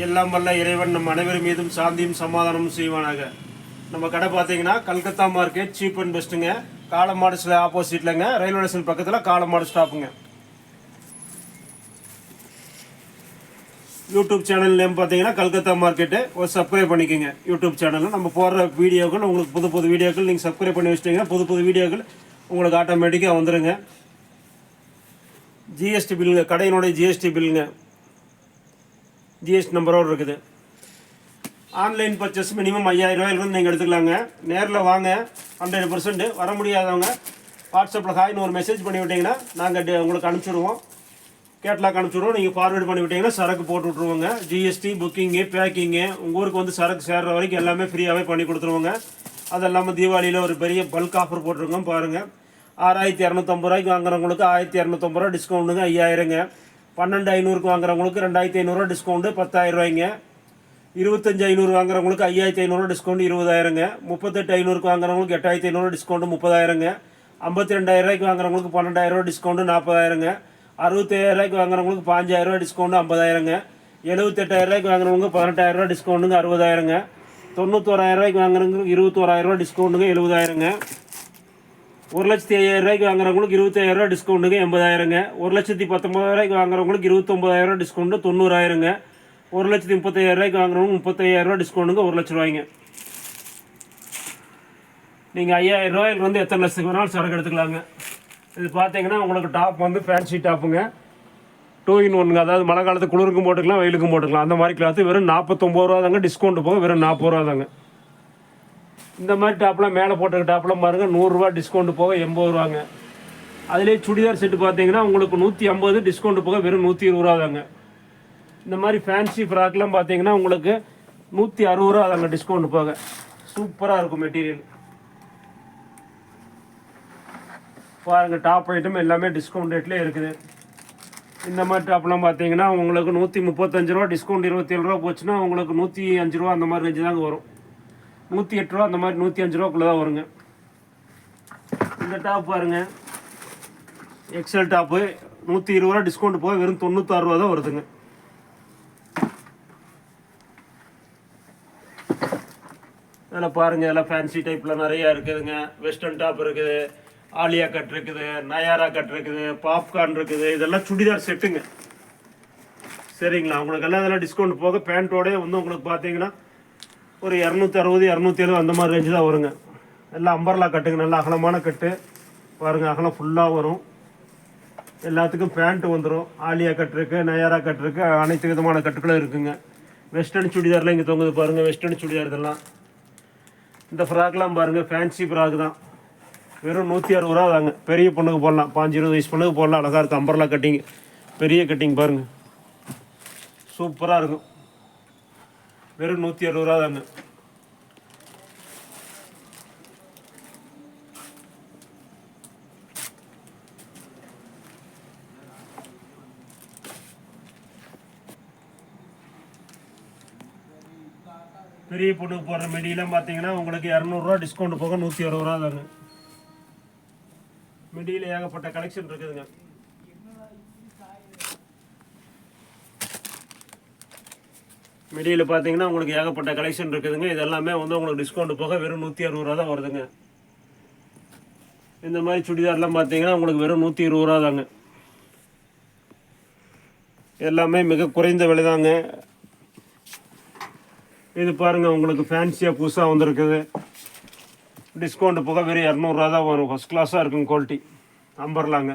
எல்லாம் வல்ல இறைவன் நம் அனைவர் மீதும் சாந்தியும் சமாதானமும் செய்வானாக. நம்ம கடை பார்த்தீங்கன்னா கல்கத்தா மார்க்கெட் சீப் அண்ட் பெஸ்ட்டுங்க காலமாடு சில ஆப்போசிட்லங்க ரயில்வே ஸ்டேஷன் பக்கத்தில் காலமாடு ஸ்டாப்புங்க யூடியூப் சேனல் நேம் பார்த்தீங்கன்னா கல்கத்தா மார்க்கெட்டு ஒரு சப்ஸ்கிரைப் பண்ணிக்கோங்க. யூடியூப் சேனலில் நம்ம போடுற வீடியோக்கள் உங்களுக்கு புது புது வீடியோக்கள் நீங்கள் சப்ஸ்கிரைப் பண்ணி வச்சிட்டிங்கன்னா புது புது வீடியோக்கள் உங்களுக்கு ஆட்டோமேட்டிக்காக வந்துடுங்க ஜிஎஸ்டி பில்லுங்க கடையினுடைய ஜிஎஸ்டி பில்லுங்க ஜிஎஸ்டி நம்பரோடு இருக்குது. ஆன்லைன் பர்ச்சேஸ் மினிமம் ஐயாயிரம் ரூபாயிலிருந்து நீங்கள் எடுத்துக்கலாங்க. நேரில் வாங்க. ஹண்ட்ரட் பர்சன்ட் வர முடியாதவங்க வாட்ஸ்அப்பில் ஹாய்னு ஒரு மெசேஜ் பண்ணி விட்டிங்கன்னா நாங்கள் உங்களுக்கு அனுப்பிச்சிடுவோம். கேட்லாக் அனுப்பிச்சிடுவோம். நீங்கள் ஃபார்வேர்ட் பண்ணி விட்டிங்கன்னா சரக்கு போட்டு விட்ருவோங்க ஜிஎஸ்டி புக்கிங்கு பேக்கிங்கு உங்கள் ஊருக்கு வந்து சரக்கு சேர்கிற வரைக்கும் எல்லாமே ஃப்ரீயாகவே பண்ணி கொடுத்துருவோங்க. அது இல்லாமல் தீபாவளியில் ஒரு பெரிய பல்க் ஆஃபர் போட்டிருக்கோம் பாருங்கள் ஆறாயிரத்தி இரநூத்தம்பது ரூபாய்க்கு வாங்குறவங்களுக்கு ஆயிரத்தி இரநூத்தம்பது ரூபா டிஸ்கவுண்ட்டுங்க ஐயாயிரங்க. பன்னெண்டு ஐநூறுக்கு வாங்குறவங்களுக்கு ரெண்டாயிரத்தி ஐநூறுரூவா டிஸ்கவுண்ட்டு பத்தாயிரம் ரூபாய்ங்க. இருபத்தஞ்சி ஐநூறு வாங்குறவங்களுக்கு ஐயாயிரத்தி ஐநூறுரூவா டிஸ்கவுண்ட் இருபதாயிரங்க. முப்பத்தெட்டு ஐநூறுக்கு வாங்குறவங்களுக்கு எட்டாயிரத்தி ஐநூறுரூவா டிஸ்கவுண்ட் முப்பதாயிரங்க. ஐம்பத்தி ரெண்டாயிரம் ரூபாய்க்கு வாங்குறவங்களுக்கு பன்னெண்டாயிரரூவா டிஸ்கவுண்ட் நாற்பதாயிரங்க. அறுபத்தாயிரம் ரூபாய்க்கு வாங்குறவங்களுக்கு பாஞ்சாயிரரூவா டிஸ்கவுண்ட் ஐம்பதாயிரங்க. எழுபத்தெட்டாயிரம் ரூபாய்க்கு வாங்குறவங்க பதினெட்டாயிரரூவா டிஸ்கவுண்ட்டுங்க அறுபதாயிரங்க. தொண்ணூத்தோராயிரம் ரூபாய்க்கு வாங்குறவங்களுக்கு இருபத்தோராயிரரூவா டிஸ்கவுண்ட்டுங்க எழுபதாயிரங்க. ஒரு லட்சத்தி ஐயாயிரம் ரூபாய்க்கு வாங்குறவங்களுக்கு இருபத்தாயிரம் ரூபா டிஸ்கவுண்ட்டுங்க எண்பதாயிரங்க. ஒரு லட்சத்தி பத்தொம்பதாயிரம் ரூபாய்க்கு வாங்குறவங்களுக்கு இருபத்தொம்பதாயிரம் ரூபா டிஸ்கவுண்ட் தொண்ணூறாயிரங்க. ஒரு லட்சத்தி முப்பத்தாயிரம் ரூபாய்க்கு வாங்குறவங்க முப்பத்தாயிரம் ரூபா டிஸ்கவுண்ட்டுங்க ஒரு லட்ச ரூபாய்ங்க. நீங்கள் ஐயாயிரம் ரூபாயில வந்து எத்தனை லட்சத்துக்கு வேணாலும் சரக்கு எடுத்துக்கலாங்க. இது பார்த்தீங்கன்னா உங்களுக்கு டாப் வந்து ஃபேன்சி டாப்புங்க டூ இன் ஒன்றுங்க அதாவது மழை காலத்து குளிருக்கும் போட்டுக்கலாம் வெயிலுக்கும் போட்டுக்கலாம். அந்த மாதிரி கிளாத்து வெறும் நாற்பத்தொம்பது ரூபா தாங்க டிஸ்கவுண்ட் போக வெறும் நாற்பது ரூபா தாங்க இந்த மாதிரி டாப்லாம் மேலே போட்டுக்க டாப்லாம் பாருங்க நூறுரூவா டிஸ்கவுண்ட் போக எண்பது ரூபாங்க. அதுலேயே சுடிதார் செட்டு பார்த்தீங்கன்னா உங்களுக்கு நூற்றி ஐம்பது டிஸ்கவுண்ட் போக வெறும் நூற்றி இருபது ரூபா தாங்க. இந்த மாதிரி ஃபேன்சி ஃப்ராக்லாம் பார்த்தீங்கன்னா உங்களுக்கு நூற்றி அறுபது ரூபா தாங்க டிஸ்கவுண்ட் போக. சூப்பராக இருக்கும் மெட்டீரியல் பாருங்கள் டாப் ஐட்டம் எல்லாமே டிஸ்கவுண்ட் ரேட்லேயே இருக்குது. இந்த மாதிரி டாப்லாம் பார்த்தீங்கன்னா உங்களுக்கு நூற்றி முப்பத்தஞ்சு ரூபா டிஸ்கவுண்ட் இருபத்தேழு ரூபா போச்சுன்னா உங்களுக்கு நூற்றி அஞ்சு ரூபா அந்த மாதிரி ரேஞ்சு தாங்க வரும். நூற்றி எட்டு ரூபா அந்த மாதிரி நூற்றி அஞ்சு ரூபாக்குள்ளே தான் வருங்க. இந்த டாப் பாருங்க. எக்ஸல் டாப்பு நூற்றி இருபது ரூபா டிஸ்கவுண்ட் போக வெறும் தொண்ணூத்தாறு ரூபா தான் வருதுங்க. அதில் பாருங்கள் எல்லாம் ஃபேன்சி டைப்பில் நிறையா இருக்குதுங்க. வெஸ்டர்ன் டாப் இருக்குது ஆலியா கட் இருக்குது நயாரா கட் இருக்குது பாப்கார்ன் இருக்குது. இதெல்லாம் சுடிதார் செட்டுங்க சரிங்களா? உங்களுக்கு எல்லாம் இதெல்லாம் டிஸ்கவுண்ட் போக பேண்ட்டோடய வந்து உங்களுக்கு பார்த்தீங்கன்னா ஒரு இரநூத்தி அறுபது இரநூத்தி எழுபது அந்த மாதிரி ரேஞ்சு தான் வருங்க. எல்லாம் அம்பர்லா கட்டுங்க நல்லா அகலமான கட்டு பாருங்கள் அகலம் ஃபுல்லாக வரும். எல்லாத்துக்கும் பேண்ட்டு வந்துடும் ஆலியா கட் இருக்குது நயாரா கட் இருக்குது அனைத்து விதமான கட்டுகளும் இருக்குங்க. வெஸ்டர்ன் சுடிதார்லாம் இங்கே தொங்குது பாருங்கள் வெஸ்டர்ன் சுடிதார் இதெல்லாம் இந்த ஃப்ராக்லாம் பாருங்கள் ஃபேன்சி ஃப்ராக் தான். வெறும் நூற்றி அறுபது ரூபா தாங்க. பெரிய பொண்ணுக்கு போடலாம். பாஞ்சு இருபது வயசு பொண்ணுக்கு போடலாம். அழகாக இருக்கும் அம்பர்லா கட்டிங் பெரிய கட்டிங் பாருங்கள் சூப்பராக இருக்கும். வெறும் நூற்றி அறுபது ரூபா தாங்க பெரிய பொண்ணுக்கு போடுற மெடியெல்லாம் பார்த்தீங்கன்னா உங்களுக்கு இரநூறுவா டிஸ்கவுண்ட் போக நூற்றி அறுபது ரூபா தாங்க மெடியில் ஏகப்பட்ட கலெக்ஷன் இருக்குதுங்க. மிடியில் பார்த்தீங்கன்னா உங்களுக்கு ஏகப்பட்ட கலெக்ஷன் இருக்குதுங்க. இது எல்லாமே வந்து உங்களுக்கு டிஸ்கவுண்ட் போக வெறும் நூற்றி அறுபது ரூபா தான் வருதுங்க. இந்த மாதிரி சுடிதார்லாம் பார்த்தீங்கன்னா உங்களுக்கு வெறும் நூற்றி இருபது ரூபா தாங்க. எல்லாமே மிக குறைந்த விலை தாங்க. இது பாருங்க உங்களுக்கு ஃபேன்சியாக புதுசாக வந்திருக்குது. டிஸ்கவுண்ட் போக வெறும் இரநூறுவா தான் வரும். ஃபஸ்ட் கிளாஸாக இருக்கும் குவாலிட்டி அம்பர்லாங்க.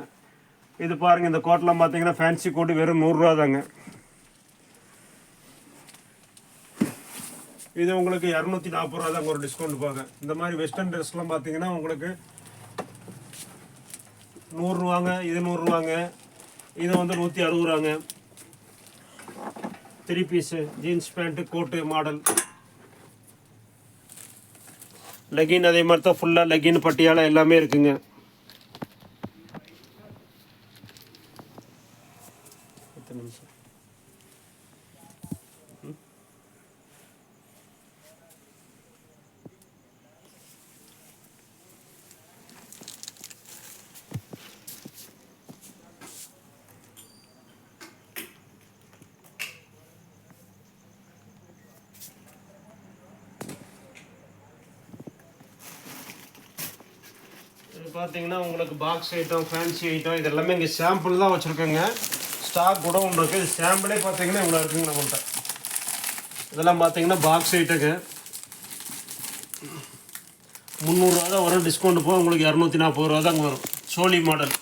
இது பாருங்க இந்த கோட்டெலாம் பார்த்தீங்கன்னா ஃபேன்சி கோட்டு வெறும் நூறுரூவா தாங்க. இது உங்களுக்கு இரநூத்தி நாற்பது ரூபா தான் ஒரு டிஸ்கவுண்ட் போக. இந்த மாதிரி வெஸ்டர்ன் ட்ரெஸ்லாம் பார்த்தீங்கன்னா உங்களுக்கு நூறுரூவாங்க இது நூறுரூவாங்க இது வந்து நூற்றி அறுபது ரூபாங்க. Three piece jeans pant coat model legging அதே மாதிரி தான் ஃபுல்லாக லெகின் பட்டியால எல்லாமே இருக்குங்க. எத்தனை நிமிஷம்? பார்த்தீங்கன்னா உங்களுக்கு பாக்ஸ் ஐட்டம் ஃபேன்சி ஐட்டம் இது எல்லாமே இங்கே சாம்பிள் தான் வச்சுருக்கோங்க. ஸ்டாக் கூட ஒன்று இருக்குது இது சாம்பிளே பார்த்தீங்கன்னா இவ்வளோ இருக்குங்க நம்மள்கிட்ட இதெல்லாம் பார்த்தீங்கன்னா பாக்ஸ் ஐட்டங்க முந்நூறுரூவா தான் வரும். டிஸ்கவுண்ட் போக உங்களுக்கு இரநூத்தி நாற்பது ரூபா தாங்க வரும். சோலி மாடல்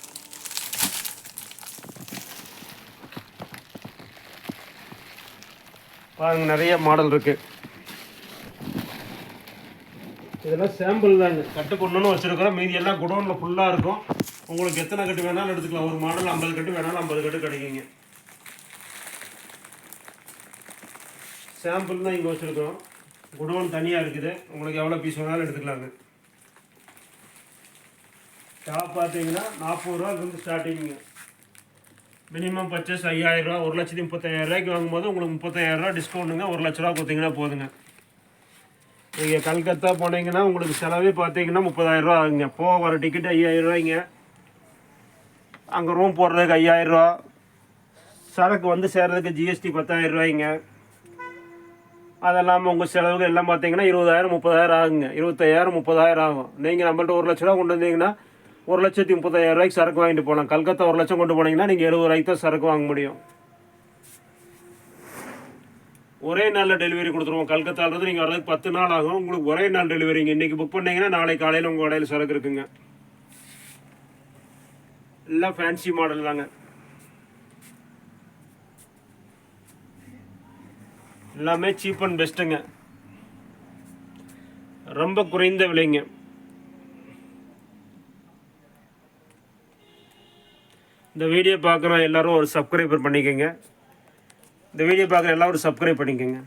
பாருங்க நிறைய மாடல் இருக்குது இதெல்லாம் சாம்பிள் தாங்க. கட்டு பொண்ணுன்னு வச்சுருக்கிறோம். மீதி எல்லாம் குடோனில் ஃபுல்லாக இருக்கும். உங்களுக்கு எத்தனை கட்டு வேணாலும் எடுத்துக்கலாம். ஒரு மாடல் ஐம்பது கட்டு வேணாலும் ஐம்பது கட்டு கிடைக்குங்க. சாம்பிள் தான் இங்கே வச்சுருக்கோம் குடோன் தனியாக இருக்குது. உங்களுக்கு எவ்வளோ பீஸ் வேணாலும் எடுத்துக்கலாங்க. டாப் பார்த்தீங்கன்னா நாற்பது ரூபாலேருந்து ஸ்டார்டிங்குங்க மினிமம் பர்ச்சேஸ் ஐயாயிரரூவா ஒரு லட்சத்தி முப்பத்தாயிரம் ரூபாய்க்கு வாங்கும்போது உங்களுக்கு முப்பத்தாயிரரூவா டிஸ்கவுண்ட்டுங்க ஒரு லட்ச ரூபா கொடுத்தீங்கன்னா போதுங்க. நீங்கள் கல்கத்தா போனீங்கன்னா உங்களுக்கு செலவே பார்த்தீங்கன்னா முப்பதாயிரரூவா ஆகுங்க. போக வர டிக்கெட் ஐயாயிரரூவாய்ங்க அங்கே ரூம் போடுறதுக்கு ஐயாயிரரூவா சரக்கு வந்து சேர்கிறதுக்கு ஜிஎஸ்டி பத்தாயிரம் ரூபாய்ங்க. அதெல்லாம் உங்கள் செலவுக்கு எல்லாம் பார்த்தீங்கன்னா இருபதாயிரம் முப்பதாயிரம் ஆகுங்க. இருபத்தாயிரம் முப்பதாயிரம் ஆகும். நீங்கள் நம்மள்ட்ட ஒரு லட்ச ரூபா கொண்டு வந்தீங்கன்னா ஒரு லட்சத்தி முப்பதாயிரம் ரூபாய்க்கு சரக்கு வாங்கிட்டு போகலாம் கல்கத்தா ஒரு லட்சம் கொண்டு போனீங்கன்னா நீங்கள் எழுபது ரூபாய்க்கு தான் சரக்கு வாங்க முடியும். ஒரே நாளில் டெலிவரி கொடுத்துருவோம். கல்கத்தாலேருந்து நீங்கள் வர்றதுக்கு பத்து நாள் ஆகும். உங்களுக்கு ஒரே நாள் டெலிவரிங்க இன்றைக்கி புக் பண்ணீங்கன்னா நாளைக்கு காலையில் உங்கள் கடையில் சரக்கு இருக்குங்க. எல்லாம் ஃபேன்சி மாடல் தாங்க. எல்லாமே சீப் அண்ட் பெஸ்ட்டுங்க ரொம்ப குறைந்த விலைங்க. இந்த வீடியோ பார்க்குற எல்லாரும் ஒரு சப்ஸ்கிரைபர் பண்ணிக்கோங்க. இந்த வீடியோ பார்க்குற எல்லாரும் சப்ஸ்கிரைப் பண்ணிக்கோங்க.